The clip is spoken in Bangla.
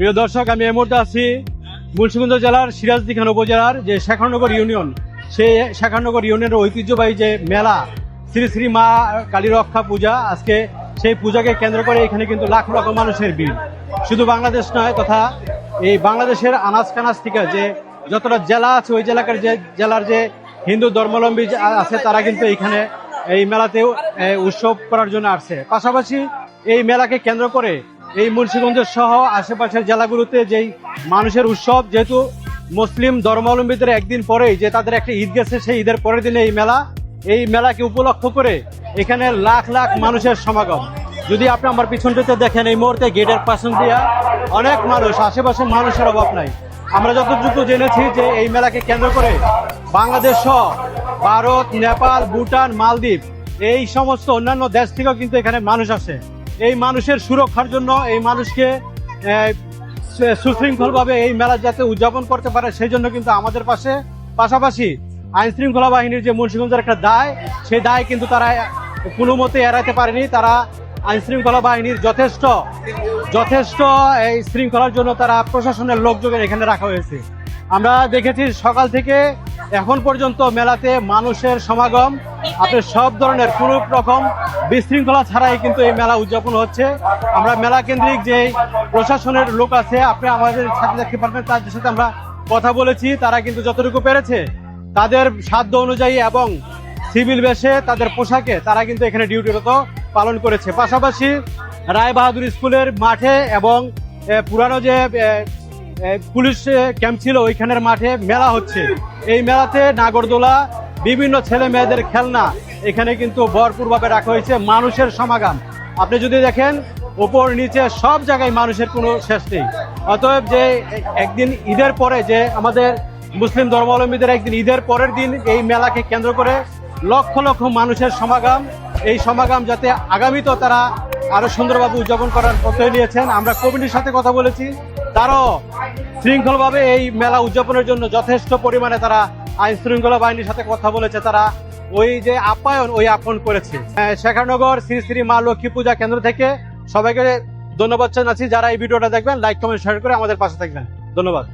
প্রিয় দর্শক, আমি এই মুহূর্তে আছি মুন্সিগঞ্জ জেলার সিরাজদিখান উপজেলার যে শেখানগর ইউনিয়ন। সেই শেখানগর ইউনিয়নের ঐতিহ্যবাহী যে মেলা, শ্রী শ্রী মা কালী রক্ষা পূজা, আজকে সেই পূজাকে কেন্দ্র করে এখানে কিন্তু লাখ লাখ মানুষের ভিড়। শুধু বাংলাদেশ নয়, তথা এই বাংলাদেশের আনাজ কানাজ থেকে যে যতটা জেলা আছে, ওই জেলাকার যে জেলার যে হিন্দু ধর্মাবলম্বী আছে, তারা কিন্তু এখানে এই মেলাতেও উৎসব করার জন্য আসছে। পাশাপাশি এই মেলাকে কেন্দ্র করে এই মুন্সিগঞ্জ সহ আশেপাশের জেলাগুলোতে যেই মানুষের উৎসব, যেহেতু মুসলিম ধর্মাবলম্বীদের একদিন পরেই যে তাদের একটা ঈদ গেছে, সেই ঈদের পরের দিনে এই মেলা, এই মেলাকে উপলক্ষ করে এখানে লাখ লাখ মানুষের সমাগম। যদি আপনি আমার পিছনটাতে দেখেন, এই মুহূর্তে গেটের পাশন দিয়া অনেক মানুষ, আশেপাশে মানুষের অভাব নাই। আমরা যতটুকু জেনেছি যে এই মেলাকে কেন্দ্র করে বাংলাদেশ সহ ভারত, নেপাল, ভুটান, মালদ্বীপ, এই সমস্ত অন্যান্য দেশ থেকেও কিন্তু এখানে মানুষ আসে। এই মানুষের সুরক্ষার জন্য এই মানুষকে সুশৃঙ্খলভাবে এই মেলা যাতে উদযাপন করতে পারে, সেই জন্য কিন্তু আমাদের পাশে। পাশাপাশি আইন শৃঙ্খলা বাহিনীর যে মুন্সিগঞ্জের একটা দায়, সেই দায় কিন্তু তারা কোনো মতে এড়াতে পারেনি। তারা আইন শৃঙ্খলা বাহিনীর যথেষ্ট যথেষ্ট এই শৃঙ্খলার জন্য তারা প্রশাসনের লোকযোগের এখানে রাখা হয়েছে। আমরা দেখেছি সকাল থেকে এখন পর্যন্ত মেলাতে মানুষের সমাগম, আপনার সব ধরনের কোনো রকম বিশৃঙ্খলা ছাড়াই কিন্তু এই মেলা উদযাপন হচ্ছে। আমরা মেলা কেন্দ্রিক যে প্রশাসনের লোক আছে, আপনি আমাদের সাথে দেখতে পারবেন, তাদের সাথে আমরা কথা বলেছি, তারা কিন্তু যতটুকু পেরেছে, তাদের সাধ্য অনুযায়ী এবং সিভিল বেশে তাদের পোশাকে তারা কিন্তু এখানে ডিউটিরত পালন করেছে। পাশাপাশি রায় বাহাদুর স্কুলের মাঠে এবং পুরানো যে পুলিশ ক্যাম্প ছিল, ওইখানের মাঠে মেলা হচ্ছে। এই মেলাতে নাগরদোলা, বিভিন্ন ছেলে মেয়েদের খেলনা এখানে কিন্তু ভরপুরভাবে রাখা হয়েছে মানুষের সমাগম। আপনি যদি দেখেন ওপর নিচে সব জায়গায় মানুষের কোনো শেষ নেই। অতএব যে একদিন ঈদের পরে যে আমাদের মুসলিম ধর্মাবলম্বীদের একদিন ঈদের পরের দিন এই মেলাকে কেন্দ্র করে লক্ষ লক্ষ মানুষের সমাগম, এই সমাগম যাতে আগামীতেও তারা আরও সুন্দরভাবে উদযাপন করার প্রত্যয় নিয়েছেন। আমরা কমিটির সাথে কথা বলেছি। তারাও শৃঙ্খলভাবে এই মেলা উদযাপনের জন্য যথেষ্ট পরিমাণে তারা আইন শৃঙ্খলা বাহিনীর সাথে কথা বলেছে। তারা ওই যে আপ্যায়ন, ওই আপন করেছে। শেখানগর শ্রী শ্রী মা লক্ষ্মী পূজা কেন্দ্র থেকে সবাইকে ধন্যবাদ জানাচ্ছি। যারা এই ভিডিওটা দেখবেন লাইক কমেন্ট শেয়ার করে আমাদের পাশে থাকবেন। ধন্যবাদ।